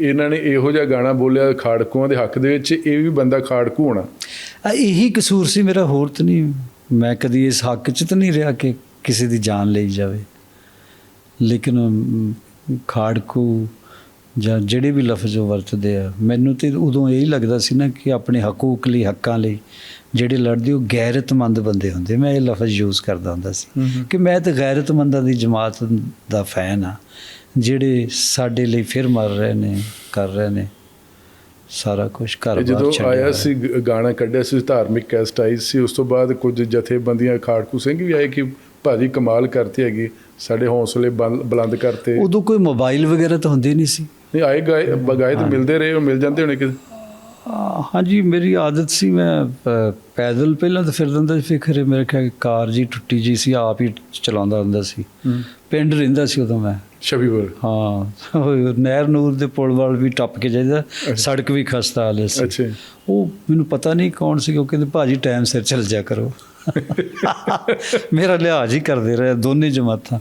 ਇਹਨਾਂ ਨੇ ਇਹੋ ਜਿਹਾ ਗਾਣਾ ਬੋਲਿਆ ਖਾੜਕੂਆਂ ਦੇ ਹੱਕ ਦੇ ਵਿੱਚ, ਇਹ ਵੀ ਬੰਦਾ ਖਾੜਕੂ ਹੋਣਾ ਇਹੀ ਕਸੂਰ ਸੀ ਮੇਰਾ, ਹੋਰ ਤਾਂ ਨਹੀਂ। ਮੈਂ ਕਦੀ ਇਸ ਹੱਕ 'ਚ ਤਾਂ ਨਹੀਂ ਰਿਹਾ ਕਿ ਕਿਸੇ ਦੀ ਜਾਨ ਲਈ ਜਾਵੇ। ਲੇਕਿਨ ਖਾੜਕੂ ਜਾਂ ਜਿਹੜੇ ਵੀ ਲਫ਼ਜ਼ ਉਹ ਵਰਤਦੇ ਆ ਮੈਨੂੰ ਤੇ ਉਦੋਂ ਇਹ ਹੀ ਲੱਗਦਾ ਸੀ ਨਾ ਕਿ ਆਪਣੇ ਹਕੂਕ ਲਈ ਹੱਕਾਂ ਲਈ ਜਿਹੜੇ ਲੜਦੇ ਉਹ ਗੈਰਤਮੰਦ ਬੰਦੇ ਹੁੰਦੇ। ਮੈਂ ਇਹ ਲਫ਼ਜ਼ ਯੂਜ਼ ਕਰਦਾ ਹੁੰਦਾ ਸੀ ਕਿ ਮੈਂ ਤਾਂ ਗੈਰਤਮੰਦਾਂ ਦੀ ਜਮਾਤ ਦਾ ਫੈਨ ਆ। ਜਿਹੜੇ ਸਾਡੇ ਲਈ ਫਿਰ ਮਰ ਰਹੇ ਨੇ ਕਰ ਰਹੇ ਨੇ ਸਾਰਾ ਕੁਝ ਘਰ-ਬਾਰ ਜਦੋਂ ਆਇਆ। ਸੀ ਗਾਣਾ ਕੱਢਿਆ ਸੀ ਧਾਰਮਿਕ ਕੈਸਟ ਆਈ ਸੀ ਉਸ ਤੋਂ ਬਾਅਦ ਕੁਝ ਜਥੇਬੰਦੀਆਂ ਖਾੜਕੂ ਸਿੰਘ ਵੀ ਆਏ ਕਿ ਭਾਜੀ ਕਮਾਲ ਕਰਤੀ ਹੈਗੀ ਸਾਡੇ ਹੌਸਲੇ ਬਲ- ਬੁਲੰਦ ਕਰਤੇ। ਉਦੋਂ ਕੋਈ ਮੋਬਾਈਲ ਵਗੈਰਾ ਤਾਂ ਹੁੰਦੇ ਨਹੀਂ ਸੀ। ਨਹੀਂ ਆਏ ਗਾਏ ਬਗਾਏ ਤਾਂ ਮਿਲਦੇ ਰਹੇ ਉਹ ਮਿਲ ਜਾਂਦੇ ਹੋਣੇ ਕਿ ਹਾਂਜੀ ਮੇਰੀ ਆਦਤ ਸੀ ਮੈਂ ਪੈਦਲ ਪਹਿਲਾਂ ਤਾਂ ਫਿਰਦਾ ਹੁੰਦਾ ਸੀ ਫਿਰ ਖਰੇ ਮੇਰੇ ਖਿਆਲ ਕਾਰ ਜੀ ਟੁੱਟੀ ਜੀ ਸੀ ਆਪ ਹੀ ਚਲਾਉਂਦਾ ਹੁੰਦਾ ਸੀ। ਪਿੰਡ ਰਹਿੰਦਾ ਸੀ ਉਦੋਂ ਮੈਂ। ਸ਼ਬੀਵਰ ਹਾਂ ਨਹਿਰ ਨੂਰ ਦੇ ਪੁਲ ਵੱਲ ਵੀ ਟੱਪ ਕੇ ਜਾਈਦਾ ਸੜਕ ਵੀ ਖਸਤਾ ਹਾਲੇ ਸੀ। ਅੱਛਾ। ਉਹ ਮੈਨੂੰ ਪਤਾ ਨਹੀਂ ਕੌਣ ਸੀ ਉਹ ਕਹਿੰਦੇ ਭਾਜੀ ਟਾਈਮ ਸਿਰ ਚੱਲ ਜਾ ਕਰੋ। ਮੇਰਾ ਲਿਹਾਜ਼ ਹੀ ਕਰਦੇ ਰਹੇ ਦੋਨੇ ਜਮਾਤਾਂ।